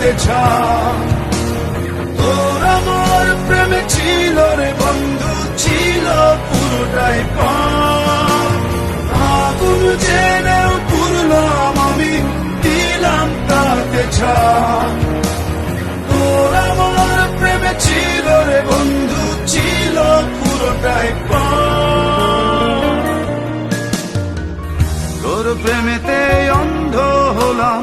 তাতে ছাপ তোর আমার প্রেমে ছিল রে বন্ধু, ছিল পুরোটাই আগুন জেনেও পুরলাম আমি, দিলাম তাতে ছাপ। তোর আমার প্রেমে ছিল রে বন্ধু, ছিল পুরোটাই তোর প্রেমেতে অন্ধ হলাম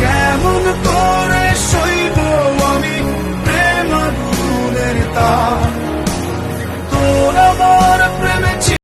কেমন করে শৈব আমি প্রেম গুণের তাপ